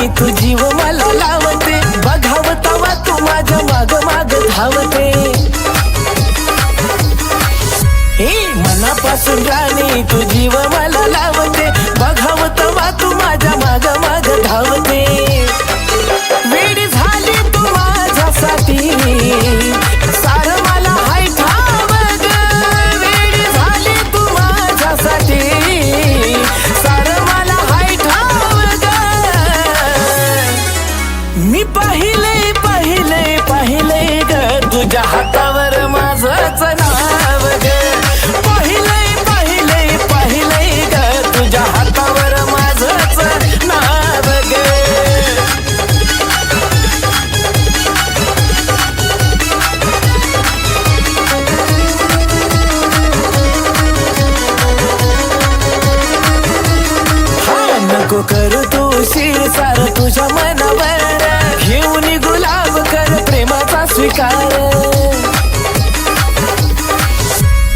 मी तू जीव हो मला लावते. बघाव तवा तू माझ्या माग माग धावते. हे मनापासून राणी तू जीव हो मला लावते. बघाव तवा तू माझ्या माग माग तुझ्या मनावर घेऊन गुलाब कर प्रेमाचा स्वीकार.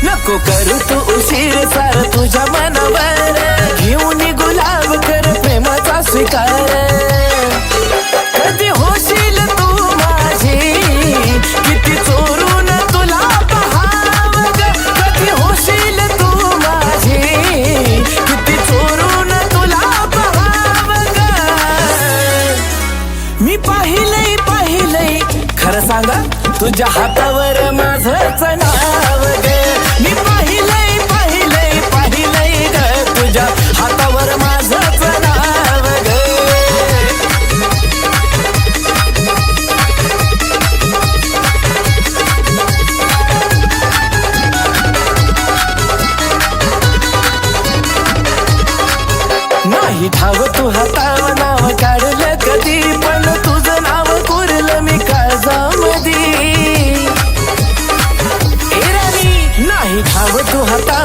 नको करू तू उशीर सार तुझ्या मनावर घेऊन गुलाब कर प्रेमाचा स्वीकार. तुझ्या हातावर माझंच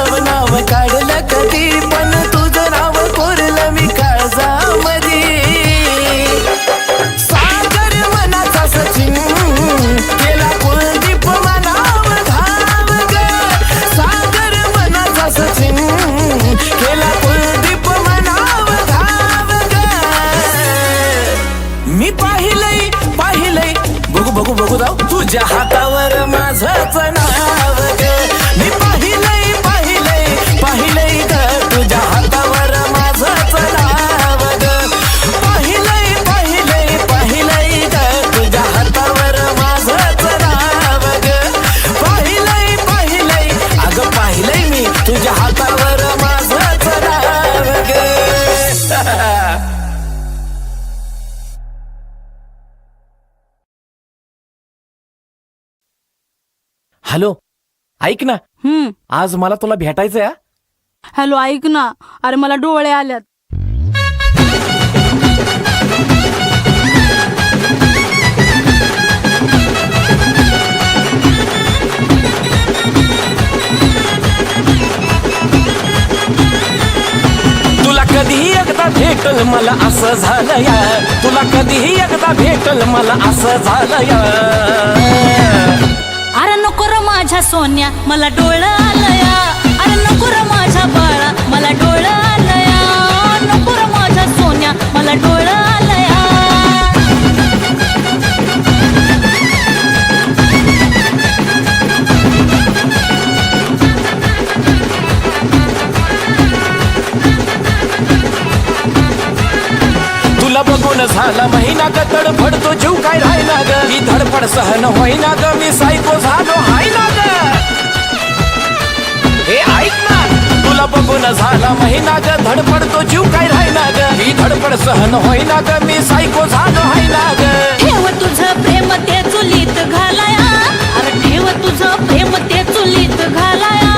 नाव नाव काढलं कधी? पण तुझं नाव कोरलं मी काळजामधी सागर मनाचा सचिन केला कुलदीप मनाव धाव ग सागर मनाचा सचिन केला कुलदीप मनाव धाव ग मी पाहिलंय पाहिलंय. बघू बघू बघू जाऊ. तुझ्या हातावर माझंच हॅलो ऐक ना. हम्म. आज मला तुला भेटायचंय हा? हॅलो ऐक ना. अरे मला डोळे आल्यात. तुला कधीही एकदा भेटल मला असं झालं या तुला कधीही एकदा भेटल मला असं झालं या माझ्या सोन्या मला डोळ आलया. अरे नकुर माझ्या बाळा मला डोळ आलया. नकुर माझ्या सोन्या मला डोळ आलया. तुला बघून झाला महिना ग तडफडतो जीव काय राहिला ग? ही धडपड सहन होईना ग मी सायको झालो हाय ना बघून झाला महिना ग. धडपडतो जीव काय राहिला ग. ही धडपड सहन होईना ग. मी सायको झालो हाय ना ग. ठेव तुझं प्रेम ते चुलीत घालाया. अरे ठेव तुझं प्रेम ते चुलीत घालाया.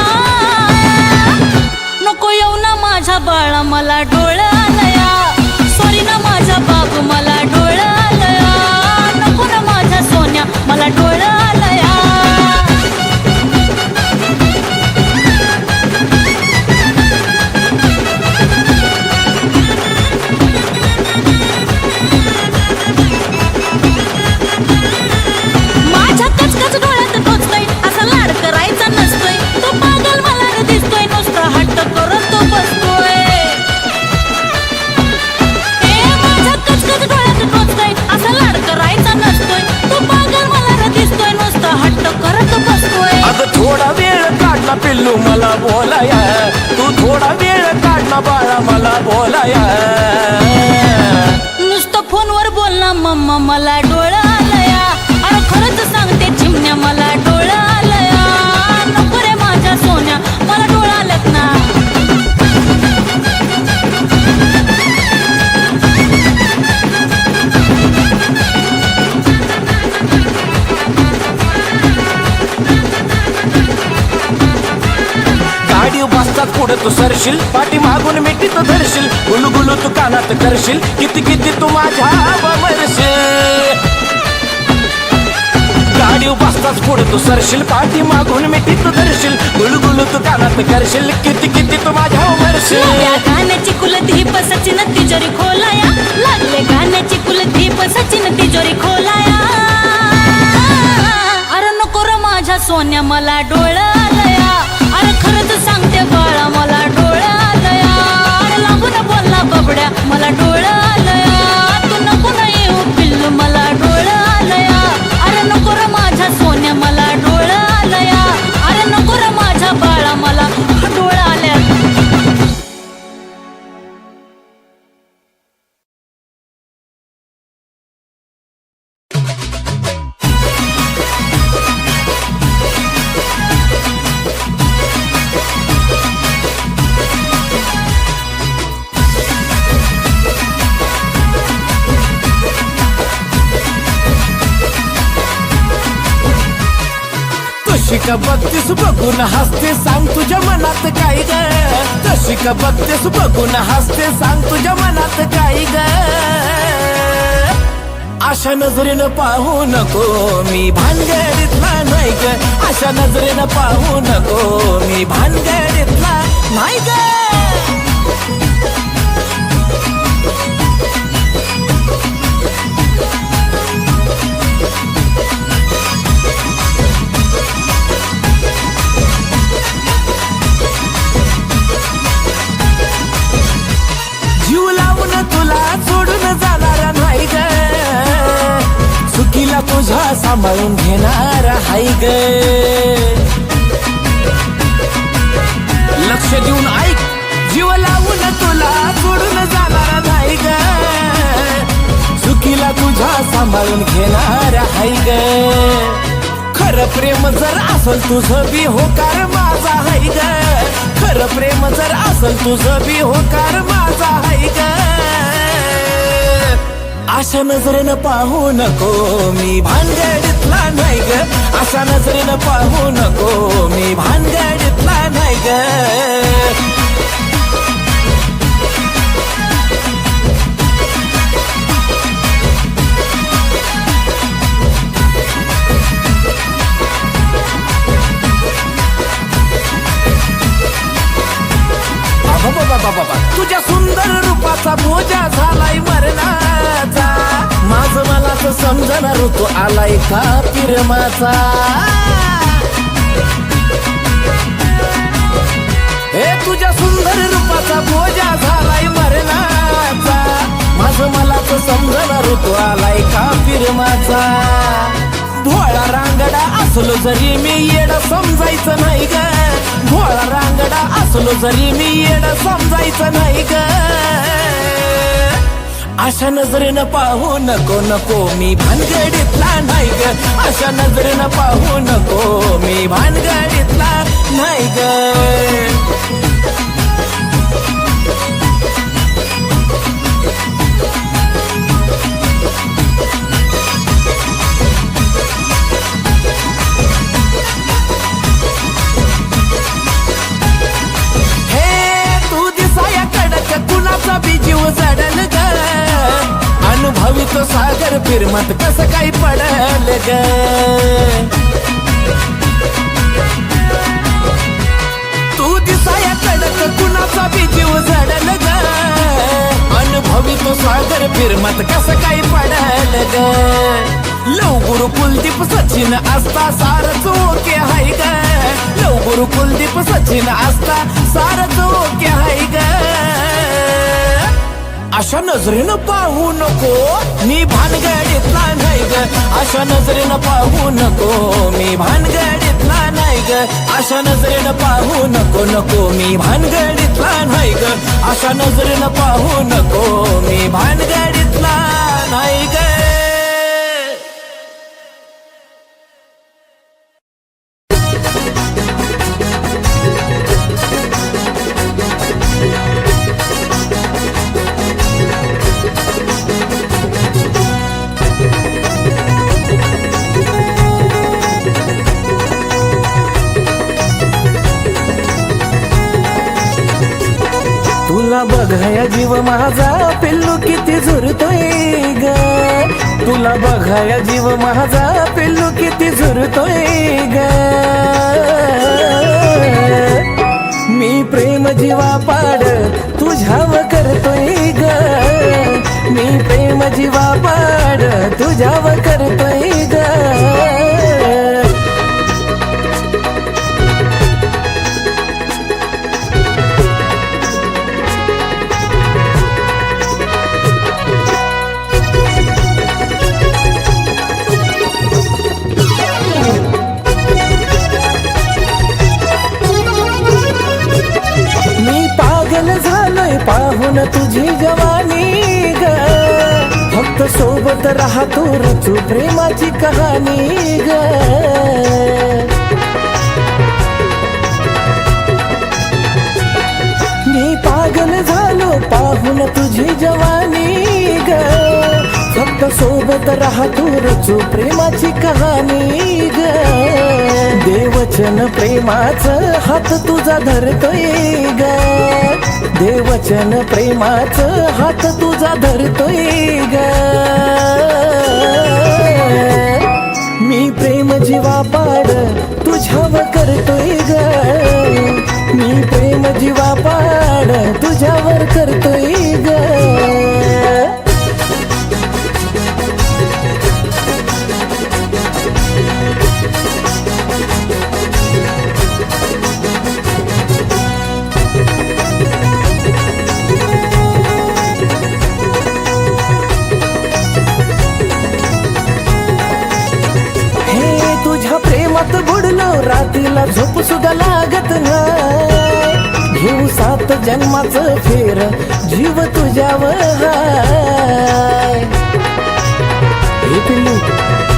नको येऊ ना माझ्या बाळा मला डोळं. बोलला मम्मा मला डोळा आलया. अरे खरंच सांगते चिमण्या मला गाडी पुढे तू सरशील पाठी मागून मिठीत धरशील गुलगुलू तू कानात करशील किती किती तू माझ्या मरशील गाडी बसताच पुढे तू सरशील पाठी मागून तू धरशील गुलगुलू तू कानात करशील किती किती तू माझ्या नव्या गाण्याची गाण्याची पसची सचिन तिजोरी खोलाया. लागले गाण्याची कुलदीप सचिन तिजोरी खोलाया. अरे नको रे माझ्या सोन्या मला डोळा. तशी का बघतीस बघून हसते सांग तुझ्या मनात काय ग? तशी का बघतेस बघून हसते सांग तुझ्या मनात काय ग? अशा नजरेनं पाहू नको मी भानगडीतला नाही ग. अशा नजरेनं पाहू नको मी भानगडीतला नाही ग. तुझा सांभाळून घेणार हाय ग. लक्ष देऊन ऐक जीव लावून तुला सोडून जाणार नाही ग. चुकीला तुझा सांभाळून घेणार हाय ग. खरं प्रेम जर असल तुझं बी होकार माझा हाय ग. खर प्रेम जर असल तुझं बी होकार माझा हाय ग. अशा नजरेनं पाहू नको मी भानगडीतला नाही ग. अशा नजरेनं पाहू नको मी भानगडीतला नाही ग. समजणार ऋतू आलाय का पिरमाचा? हे तुझ्या सुंदर रूपाचा बोजा झालाय मरणाचा. माझ मला तर समजणार ऋतू आलाय का पिरमाचा. भोळा रांगडा असलो जरी मी येड समजायचं नाही ग. भोळा रांगडा असलो जरी मी येड समजायचं नाही ग. अशा नजरेनं पाहू नको नको मी भानगडीतला नाही ग अशा नजरेनं पाहू नको मी भानगडीतला नाही ग मत कसं काही पडल ग? तू दिसाया कडक कुणाचा बी जीव झडल ग. अनुभवी तो सागर फिरमत कसं काही पडल ग? लव गुरु कुलदीप सचिन असता सारच ओके हाय ग. लव गुरु कुलदीप सचिन असता सारच ओके हाय ग. अशा नजरेनं पाहू नको मी भानगडीतला नाही ग. अशा नजरेनं पाहू नको मी. भानगडीतला नाही ग. अशा नजरेनं पाहू नको नको मी. भानगडीतला नाही ग. अशा नजरेनं पाहू नको मी. भानगडीतला नाही ग. बघाया जीव माझा पिल्लू किती झुरतोय ग. तुला बघाया जीव माझा पिल्लू किती झुरतोय ग. मी प्रेम जीवा पाड तुझ्याव करतोय ग. मी प्रेम जीवा पाड तुझ्याव करतोय पाहून तुझी जवानी ग. फक्त सोबत राहा तू रचू प्रेमाची कहाणी ग. मी पागल झालो पाहून तुझी जवानी ग. फक्त सोबत राहा रचू प्रेमाची कहाणी ग. देवचन प्रेमाचं हात तुझा धरतोय ग. देवचन प्रेमाचं हात तुझा धरतोय ग. मी प्रेम जीवा पाड तुझ्यावर करतोय ग. मी प्रेम जीवा पाड तुझ्यावर करतोय ग. सात जन्माचं फेर जीव तुझ्यावर हे पिल्लू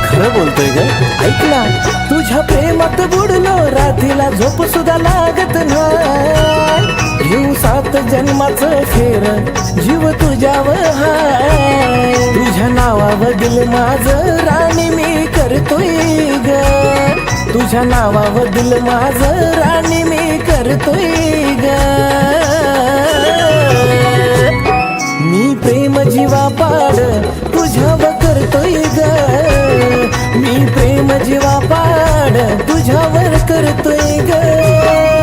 खरं बोलतोय ग? ऐकला तुझ्या प्रेमात बुडलो रात्रीला झोप सुद्धा लागत नाही. घेऊ सात जन्माचं फेर जीव तुझ्यावर हाय. तुझ्या नावा दिल माझं राणी मी करतोय ग. तुझ्या नावावर दिल राणी मी करतोय ग. मी प्रेम जीवा पाड तुझ्यावर करतोय ग. मी प्रेम जीवा पाड तुझ्यावर करतोय ग.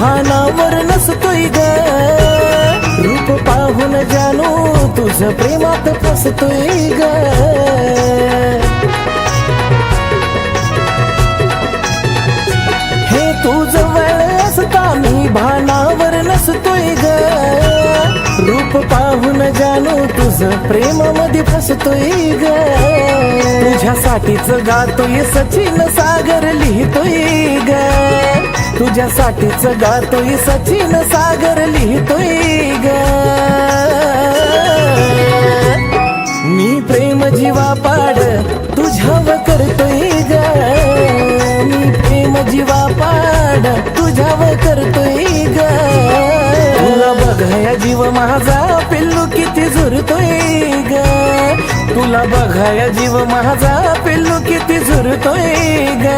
भानावर नसतोय ग. रूप पाहून जाणू तुझ प्रेमात फसतोय ग. हे तुझ जवळ असता मी भानावर नसतोय ग. रूप पाहून जाणू तुझ प्रेमामध्ये फसतोय ग. तुझ्यासाठीच गातोय सचिन सागर लिहितोय ग. तुझ्यासाठीच गातोय सचिन सागर लिहितोय ग. मी प्रेम जीवा पाड तुझ्यावर करतोय ग. मी प्रेम जीवा पाड तुझ्यावर करतोय ग. तुला बघाया जीव माझा पिल्लू किती झुरतोय ग. तुला बघाया जीव माझा पिल्लू किती झुरतोय ग.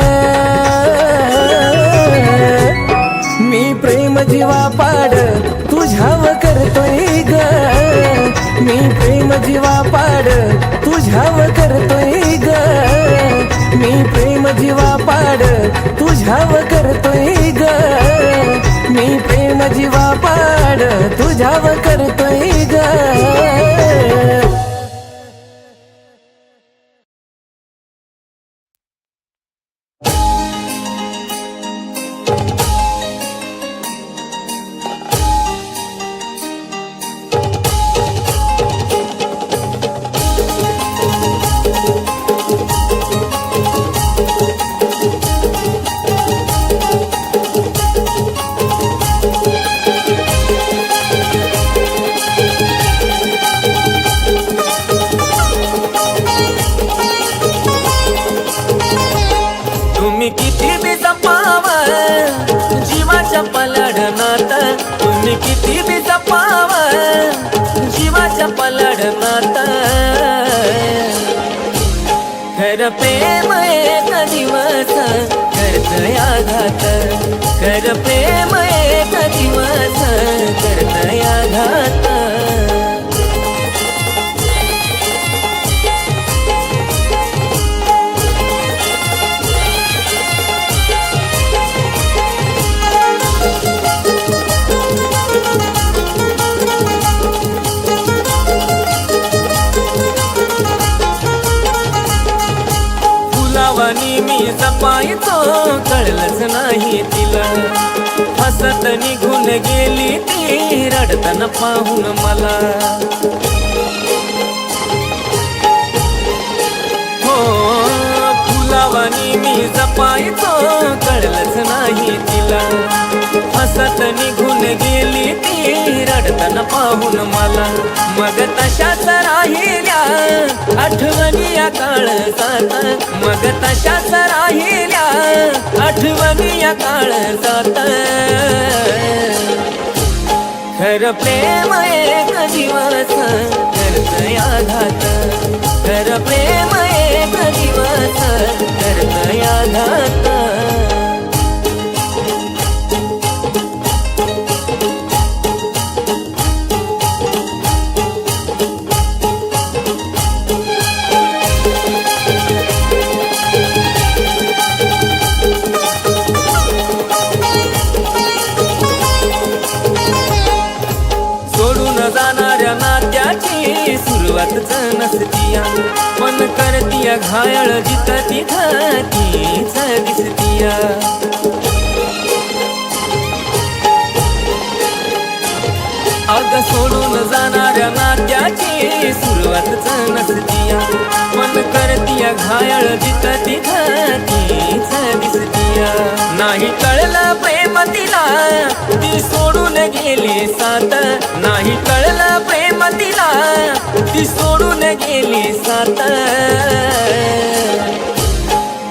मी प्रेम जीवा पाड तुझ्यावर करतोय ग. मी प्रेम जीवा पाड तुझ्यावर करतोय ग. मी प्रेम जीवा पाड धाव करतोय ग. मी प्रेम जीवा पाड तुझ्याव करतोय ग. खर प्रेम न पाहून मला. हो फुलावानी मी जपायचो कळलंच नाही तिला. हसत निघून गेली ती रडताना पाहून मला. मग तशाच राहिल्या आठवणी या काळ जात. मग तशाच राहिल्या आठवणी या काळ जात. खर प्रेम एक दिवस करत आघात खर प्रेम एक दिवस करत आघात सुरुवातच नसतिया. मन करतिया घायल जित तिथं तीच दिसतिया. अग सोडून जाणाऱ्या नात्याची सुरुवातच नसतिया. मन करतिया घायल जित तिथं नाही कळलं प्रेम तिला. ती सोडून गेली सात. नाही कळलं प्रेम तिला. ती सोडून गेली सात.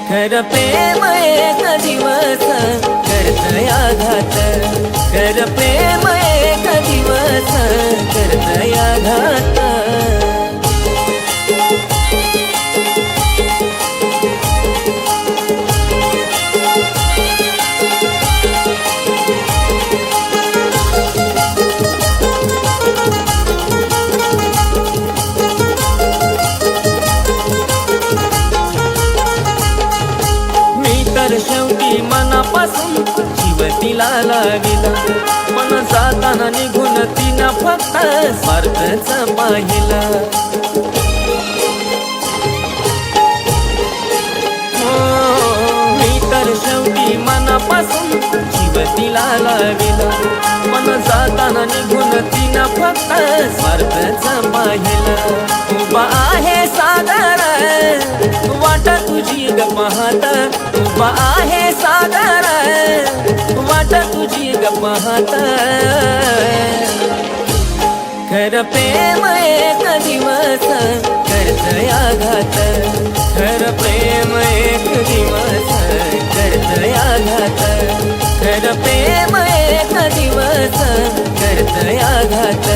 खर प्रेम एक दिवस. करत आघात. खर प्रेम एक दिवस. करत आघात. तिनं फक्त स्वार्थच पाहिलं हो, मी तर शेवटी मनापासून जीव तिला लाविला. पण जाताना निघून तिनं फक्त स्वार्थच पाहिलं उभा आहे सागर वाट तुझी ग पाहत उभा आहे सागर वाट तुझी ग पाहत खर प्रेम एक दिवस करत आघात खर प्रेम एक दिवस करत आघात खर प्रेम एक दिवस करत आघात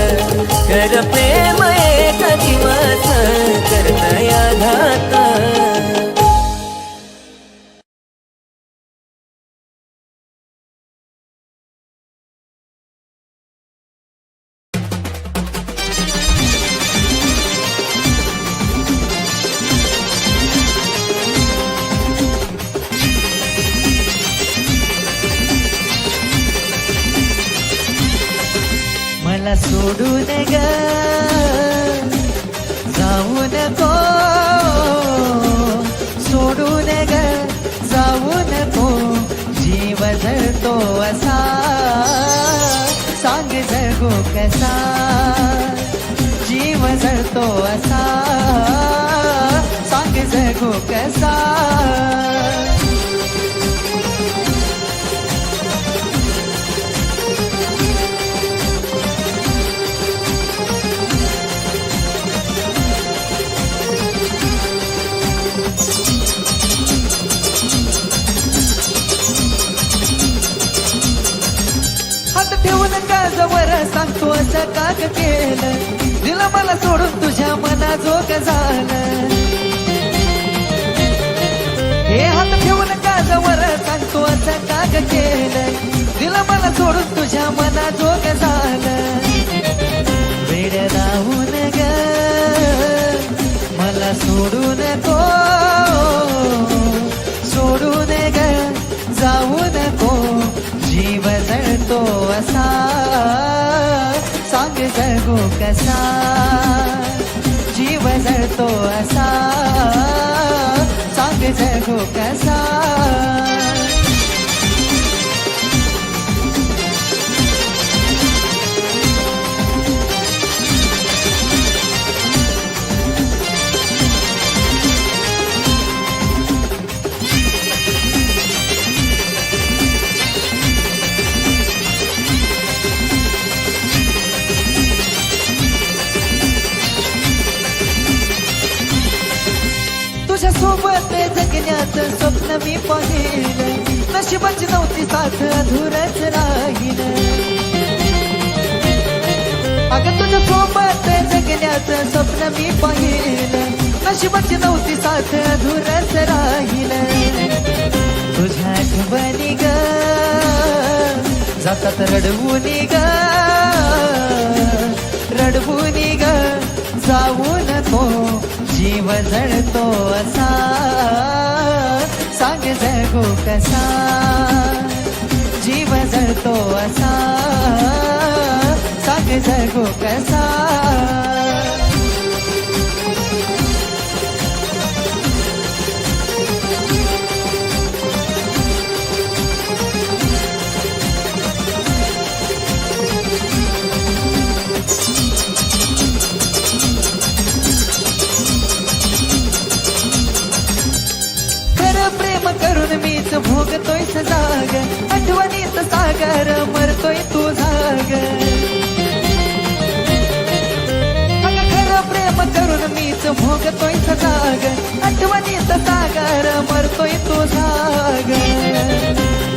खर प्रेम एक दिवस करत मला सोडून ग. जाऊ नको. सोडून ग. जाऊ नको. जीव जळतो असा. सांग जगो कसा. जीव जळतो असा. सांग जगो कसा. असं काक केलं. दिलं मला सोडून तुझ्या मना जोग झालं. हे हात ठेवून काजवर सांगतो असं काक केलं. दिलं मला सोडून तुझ्या मना जोग झालं. कसा जीव जळतो असा. सांग जगो कसा. मी पाहिलं. नशिबाची नव्हती साथ अधुरच राहील अगं तुझ्या सोबत जगण्याचं स्वप्न मी पाहिलं. नशिबाची नव्हती साथ अधुरच राहील तुझ्या आठवणी ग जातात रडवून ग. रडवून ग जाऊ नको जीव जळतो असा. सांग जगू कसा? जीव जळतो असा. सांग जगू कसा? मीच भोगतोय जाग. आठवणीत सागर मरतोय तू जाग खरं प्रेम करून मीच भोगतोय जाग. आठवणीत सागर मरतोय तू जाग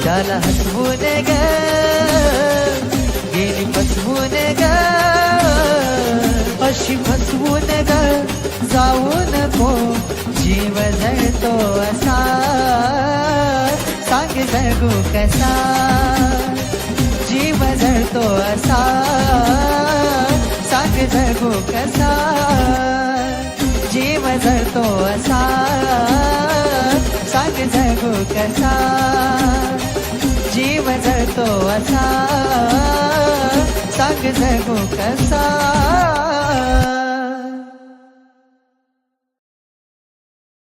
त्याला हसवून ग गेली फसवून ग. अशी फसवून ग जाऊ नको जीव जळतो असा. सांग जगू कसा? जीव जळतो असा साग जगू कसा? जीव जळतो असा साग जगू कसा? जीव जळतो असा साग जगू कसा?